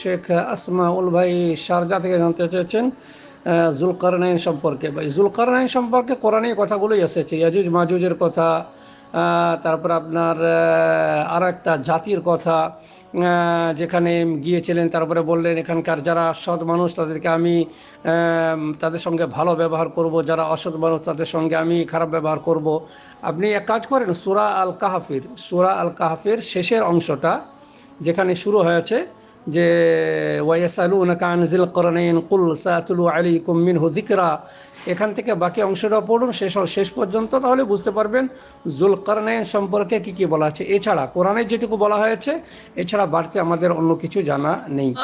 শেখ আসমাউল ভাই শারজা থেকে জানতে চেয়েছেন জুলকারনাইন সম্পর্কে। ভাই, জুলকারনাইন সম্পর্কে কোরআনে কথাগুলোই এসেছে ইয়াজুজ মাজুজের কথা তারপর আপনার আর একটা জাতির কথা যেখানে গিয়েছিলেন, তারপরে বললেন, এখানকার যারা সৎ মানুষ, তাদেরকে আমি তাদের সঙ্গে ভালো ব্যবহার করব। যারা অসৎ মানুষ, তাদের সঙ্গে আমি খারাপ ব্যবহার করব। আপনি এক কাজ করেন, সুরা আল কাহাফির সুরা আল কাহাফির শেষের অংশটা যেখানে শুরু হয়েছে যে কুল আলাইকুম মিনহু যিকরা। এখান থেকে বাকি অংশটা পড়ুন, শেষ শেষ পর্যন্ত, তাহলে বুঝতে পারবেন জুল জুলকারনাইন সম্পর্কে কি কি বলা আছে। এছাড়া কোরআনে যেটুকু বলা হয়েছে, এছাড়া বাড়তি আমাদের অন্য কিছু জানা নেই।